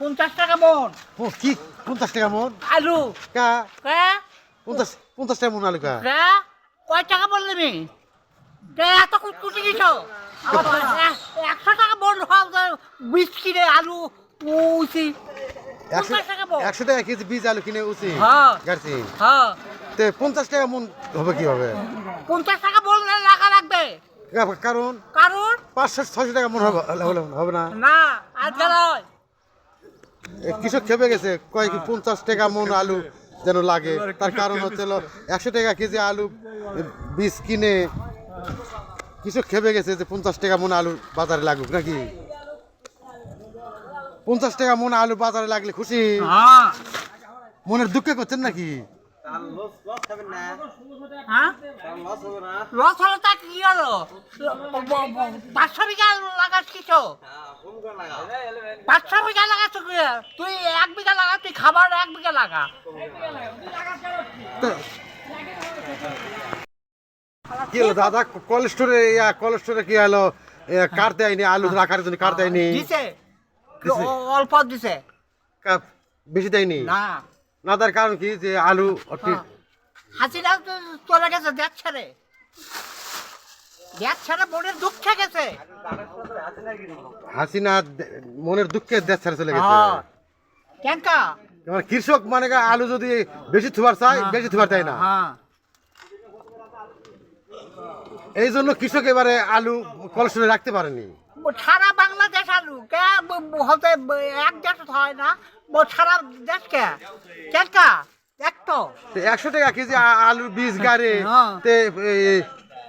পঞ্চাশ টাকা মন। ও, কি? পঞ্চাশ টাকা মন? আলু। কা? কে? পঞ্চাশ পঞ্চাশ টাকা মন আলু কা? কে? কয় টাকা বললে কে এত কুচকুচি দিছো। একশো টাকা মন বিশ কিনে আলু উচি একশো টাকা কেজি বীজ আলু কিনে উচি হ্যাঁ। গাড়ছি। হ্যাঁ তে পঞ্চাশ টাকা মন হবে কি হবে পঞ্চাশ টাকা বললে লাগা লাগবে। কারণ? কারণ? পাঁচশো ছয়শো টাকা মন হবে হবে না? না আজকে নয় কৃষক খেপে গেছে। কয়েক কি পঞ্চাশ টাকা মন আলু যেন লাগে। তার কারণ হচ্ছে একশো টাকা কেজি আলু বীজ কিনে কৃষক খেপে গেছে যে পঞ্চাশ টাকা মন আলু বাজারে লাগুক নাকি? পঞ্চাশ টাকা মন আলু বাজারে লাগলে খুশি? হ্যাঁ। মনের দুঃখে করছেন নাকি? লস হলো তা কি হলো? পাঁচশো বিঘা লাগাস কিছু পাঁচশো বিঘা লাগাচ্ছ তুই এক বিঘা লাগা তুই খাবার এক বিঘা লাগা। কি হলো দাদা? কোল্ড স্টোরে ইয়া স্টোরে কি হলো? কার দেয়নি? আলু রাখার জন্য কাটতে দিছে? অল্প দিছে। বেশি দেয়নি? না। না তার কারণ কি? যে আলু হ্যাঁ। হাসিনা তো চলে গেছে দেখ ছেড়ে। দেখ ছেড়ে মনের দুঃখে গেছে। হাসিনা মনের দুঃখে দেশ ছেড়ে চলে গেছে। হ্যাঁ। কৃষক মানে আলু যদি বেশি থুবার চায় বেশি থুবার দেয় না। হ্যাঁ। এই জন্য কৃষক এবারে আলু কলসনে রাখতে পারেনি। সারা বাংলাদেশ আলু। কে? হতে এক দেশ হয় না। সারা দেশ কে? কেনকা তো একশো টাকা কেজি আলুর বীজ গাড়ে। হ্যাঁ। তে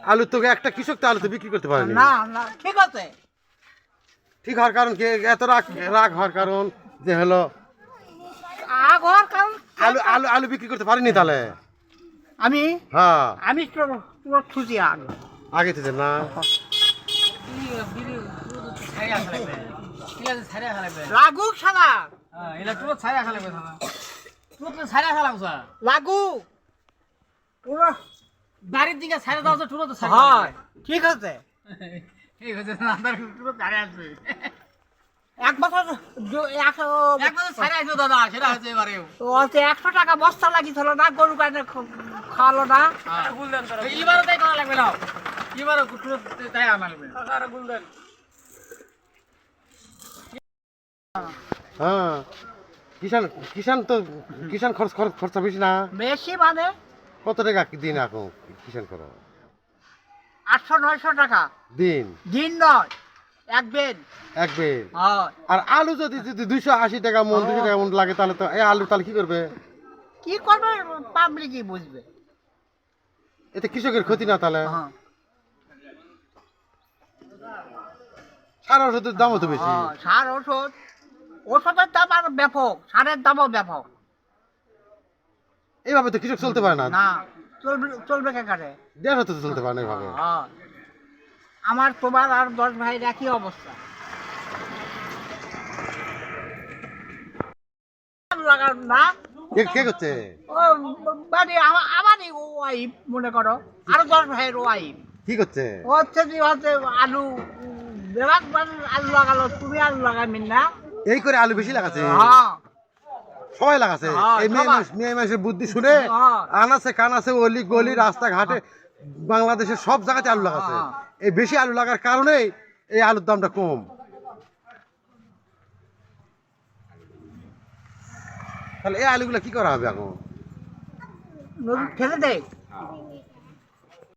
আলু তো একটা কৃষক তো আলু তো বিক্রি করতে পারেনি। না না ঠিক আছে। ঠিক হওয়ার কারণ কি? এত রাগ রাগ হওয়ার কারণ যে হলো আগ হওয়ার কারণ আলু আলু আলু বিক্রি করতে পারেনি তাহলে? আমি? হ্যাঁ। আমি খুশি আগ। আগে থেকে না। লাগুক সালা লাগুক পুরো বাড়ির দিকে ছাড়ে দাও তো টুরো তো ছাড়ে হয় ঠিক আছে। ঠিক আছে না তার টুরো ছাড়ে আসবে। এক বছর এক- আসবে দাদা সেটা হচ্ছে এবারেও একশো টাকা বস্তা লাগিয়েছিল না গরু কানে খাওয়ালো না। এবারও তাই করা লাগবে না। এবারও টুরো তাই আনা লাগবে হ্যাঁ। কিষান কিষান তো কিষান খরচ খরচ খরচা বেশি না। বেশি মানে কত টাকা দিন এখন কিষান করো আটশো নয়শো টাকা। দিন? দিন নয় এক এক আর আলু যদি যদি দুইশো আশি টাকা মন দুশো টাকা মন লাগে তাহলে তো এই আলু তাহলে কি করবে? কি করবে পাবলিকই বুঝবে। এতে কৃষকের ক্ষতি না তাহলে? সার ওষুধের দামও তো বেশি। হ্যাঁ, সার ওষুধ ওষুধের দাম আর ব্যাপক সারের দামও ব্যাপক। এইভাবে তো কৃষক চলতে পারে না। না চলবে চলবে কেকারে দেড়শো তো চলতে পারে না এইভাবে। হ্যাঁ আমার তোমার আর দশ ভাইয়ের একই অবস্থা। লাগানো না। কে কে করছে? ও মানে আমারই ওয়াইফ মনে করো। আরও দশ ভাইয়ের ওয়াইফ। কি করছে? হচ্ছে হচ্ছে আলু আলু লাগালো তুমি আলু লাগাবি না? এই করে আলু বেশি লাগাচ্ছে হ্যাঁ। সবাই লাগাচ্ছে হ্যাঁ, এই মেয়ে মানুষ মেয়ে মানুষের বুদ্ধি শুনে হ্যাঁ। আনাছে কানাছে অলি গলি রাস্তাঘাটে বাংলাদেশের সব জায়গাতে আলু লাগাচ্ছে। এই বেশি আলু লাগার কারণেই এই আলুর দামটা কম। তাহলে এই আলুগুলো কি করা হবে এখন? ফেলে দে।